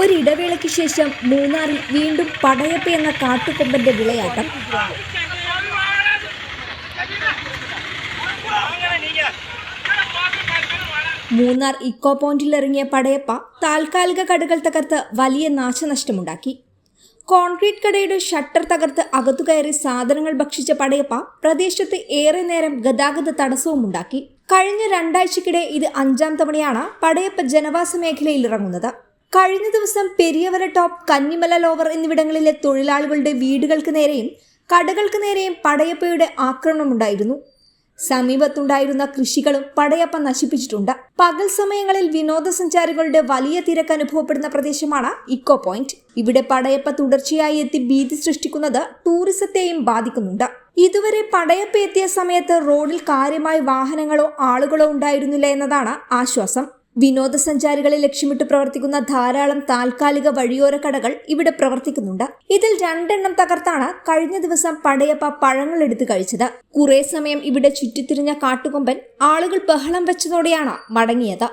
ഒരിടവേളയ്ക്ക് ശേഷം മൂന്നാറിൽ വീണ്ടും പടയപ്പ എന്ന കാട്ടുകൊമ്പന്റെ വിളയാട്ടം. മൂന്നാർ ഇക്കോ പോയിന്റിൽ ഇറങ്ങിയ പടയപ്പ താൽക്കാലിക കടകൾ തകർത്ത് വലിയ നാശനഷ്ടമുണ്ടാക്കി. കോൺക്രീറ്റ് കടയുടെ ഷട്ടർ തകർത്ത് അകത്തു കയറി സാധനങ്ങൾ ഭക്ഷിച്ച പടയപ്പ പ്രദേശത്ത് ഏറെ നേരം ഗതാഗത തടസ്സവും ഉണ്ടാക്കി. കഴിഞ്ഞ രണ്ടാഴ്ചക്കിടെ ഇത് അഞ്ചാം തവണയാണ് പടയപ്പ ജനവാസ മേഖലയിൽ ഇറങ്ങുന്നത്. കഴിഞ്ഞ ദിവസം പെരിയവര ടോപ്പ് കന്നിമല ലോവർ എന്നിവിടങ്ങളിലെ തൊഴിലാളികളുടെ വീടുകൾക്ക് നേരെയും കടകൾക്ക് നേരെയും പടയപ്പയുടെ ആക്രമണമുണ്ടായിരുന്നു. സമീപത്തുണ്ടായിരുന്ന കൃഷികളും പടയപ്പ നശിപ്പിച്ചിട്ടുണ്ട്. പകൽ സമയങ്ങളിൽ വിനോദസഞ്ചാരികളുടെ വലിയ തിരക്ക് അനുഭവപ്പെടുന്ന പ്രദേശമാണ് ഇക്കോ പോയിന്റ്. ഇവിടെ പടയപ്പ തുടർച്ചയായി എത്തി ഭീതി സൃഷ്ടിക്കുന്നത് ടൂറിസത്തെയും ബാധിക്കുന്നുണ്ട്. ഇതുവരെ പടയപ്പ എത്തിയ സമയത്ത് റോഡിൽ കാര്യമായി വാഹനങ്ങളോ ആളുകളോ ഉണ്ടായിരുന്നില്ല എന്നതാണ് ആശ്വാസം. വിനോദസഞ്ചാരികളെ ലക്ഷ്യമിട്ട് പ്രവർത്തിക്കുന്ന ധാരാളം താൽക്കാലിക വഴിയോര കടകൾ ഇവിടെ പ്രവർത്തിക്കുന്നുണ്ട്. ഇതിൽ രണ്ടെണ്ണം തകർത്താണ് കഴിഞ്ഞ ദിവസം പടയപ്പ പഴങ്ങൾ എടുത്തു കഴിച്ചത്. കുറെ സമയം ഇവിടെ ചുറ്റിത്തിരിഞ്ഞ കാട്ടുകൊമ്പൻ ആളുകൾ ബഹളം വെച്ചതോടെയാണ് മടങ്ങിയത്.